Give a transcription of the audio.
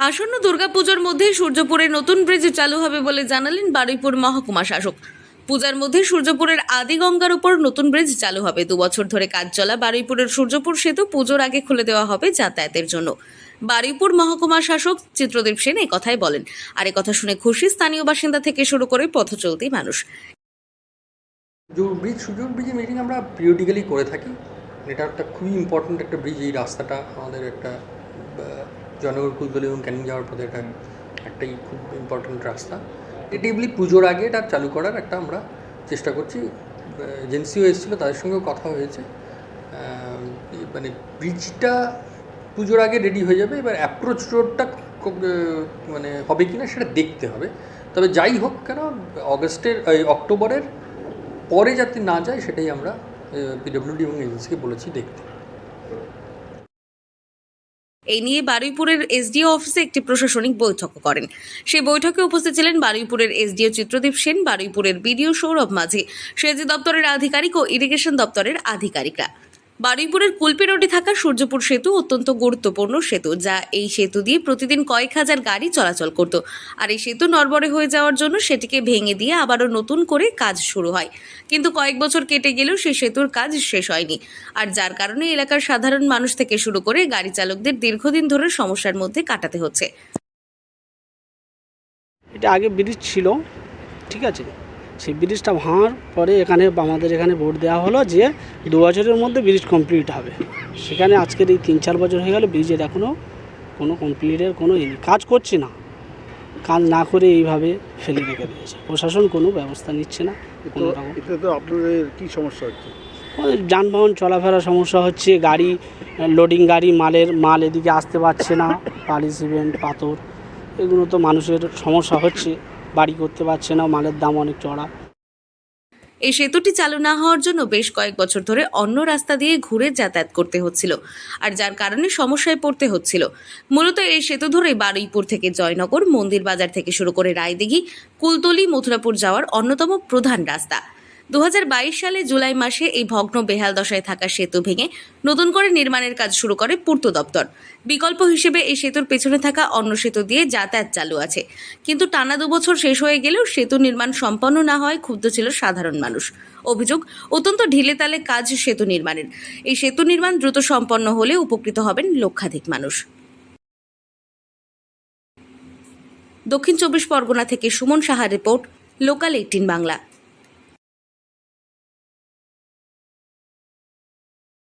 আসন্ন দুর্গাপুজোর মধ্যে সূর্যপুরে নতুন ব্রিজ চালু হবে বলে জানালেন বারুইপুর মহকুমা শাসক। পূজার মধ্যে সূর্যপুরের আদিগঙ্গার উপর নতুন ব্রিজ চালু হবে। দু বছর ধরে কাজ চলা বারুইপুরের সূর্যপুর সেতু পুজোর আগে খুলে দেওয়া হবে যাতায়াতের জন্য। বারুইপুর মহকুমা শাসক চিত্রদীপ সেন কথাই বলেন। আর কথা শুনে খুশি স্থানীয় বাসিন্দা থেকে শুরু করে পথ চলতি মানুষ ব্রিজ মিটিং আমরা পিরিয়ডিক্যালি করে থাকি। এটা একটা খুবই ইম্পর্ট্যান্ট একটা ব্রিজ, এই রাস্তাটা আমাদের একটা জয়নগর কুলতলি এবং ক্যানিং যাওয়ার পথে এটা একটাই খুব ইম্পর্ট্যান্ট রাস্তা। এটিভলি পুজোর আগে এটা চালু করার একটা আমরা চেষ্টা করছি। এজেন্সিও এসেছিল, তাদের সঙ্গেও কথা হয়েছে। মানে ব্রিজটা পুজোর আগে রেডি হয়ে যাবে, এবার অ্যাপ্রোচ রোডটা মানে হবে কিনা সেটা দেখতে হবে। তবে যাই হোক কেন অগস্টের অক্টোবরের পরে যাতে না যায়, সেটাই আমরা পিডব্লিউডি এবং এজেন্সিকে বলেছি দেখতে। এই নিয়ে বারুইপুরের এসডিও অফিসে একটি প্রশাসনিক বৈঠক করেন। সেই বৈঠকে উপস্থিত ছিলেন বারুইপুরের এসডিও চিত্রদীপ সেন, বারুইপুরের বিডিও সৌরভ মাঝি, সেচ দপ্তরের আধিকারিক ও ইরিগেশন দপ্তরের আধিকারিকরা। বারুইপুরের কুলপি রোডে থাকা সূর্যপুর সেতু অত্যন্ত গুরুত্বপূর্ণ সেতু, যা এই সেতু দিয়ে প্রতিদিন কয়েক হাজার গাড়ি চলাচল করত। আর এই সেতু নরবরে হয়ে যাওয়ার জন্য সেটিকে ভেঙে দিয়ে আবারও নতুন করে কাজ শুরু হয়। কিন্তু কয়েক বছর কেটে গেলেও সেই সেতুর কাজ শেষ হয়নি। আর যার কারণে এলাকার সাধারণ মানুষ থেকে শুরু করে গাড়ি চালকদের দীর্ঘদিন ধরে সমস্যার মধ্যে কাটাতে হচ্ছে। এটা আগে ব্রিজ ছিল, ঠিক আছে? সেই ব্রিজটা ভাঙার পরে এখানে আমাদের এখানে ভোট দেওয়া হলো যে দু বছরের মধ্যে ব্রিজ কমপ্লিট হবে। সেখানে আজকের এই তিন চার বছর হয়ে গেল ব্রিজের এখনও কোনো কমপ্লিটের কোনো কাজ করছে না। কাজ না করে এইভাবে ফেলে রেখে দিয়েছে। প্রশাসন কোনো ব্যবস্থা নিচ্ছে না। কোনো রকম। এতে তো আপনাদের কি সমস্যা হচ্ছে? যানবাহন চলাফেরার সমস্যা হচ্ছে। গাড়ি লোডিং গাড়ি মালের মাল এদিকে আসতে পারছে না। বালি সিমেন্ট পাথর এগুলো তো মানুষের সমস্যা হচ্ছে। বাড়ি করতে পারছে না, মালের দাম অনেক চড়া। এই সেতুটি চালু না হওয়ার জন্য বেশ কয়েক বছর ধরে অন্য রাস্তা দিয়ে ঘুরে যাতায়াত করতে হচ্ছিল আর যার কারণে সমস্যায় পড়তে হচ্ছিল। মূলত এই সেতু ধরে বারুইপুর থেকে জয়নগর মন্দির বাজার থেকে শুরু করে রায়দিঘি, কুলতলি, মথুরাপুর যাওয়ার অন্যতম প্রধান রাস্তা। দু হাজার বাইশ সালে জুলাই মাসে এই ভগ্ন বেহাল দশায় থাকা সেতু ভেঙে নতুন করে নির্মাণের কাজ শুরু করে পূর্ত দপ্তর। বিকল্প হিসেবে এই সেতুর পেছনে থাকা অন্য সেতু দিয়ে যাতায়াত চালু আছে। কিন্তু টানা দুবছর শেষ হয়ে গেলেও সেতু নির্মাণ সম্পন্ন না হয় ক্ষুব্ধ ছিল সাধারণ মানুষ। অভিযোগ, অত্যন্ত ঢিলে তালে কাজ সেতু নির্মাণের। এই সেতু নির্মাণ দ্রুত সম্পন্ন হলে উপকৃত হবেন লক্ষাধিক মানুষ। দক্ষিণ চব্বিশ পরগনা থেকে সুমন সাহার রিপোর্ট, লোকাল এইটিন বাংলা।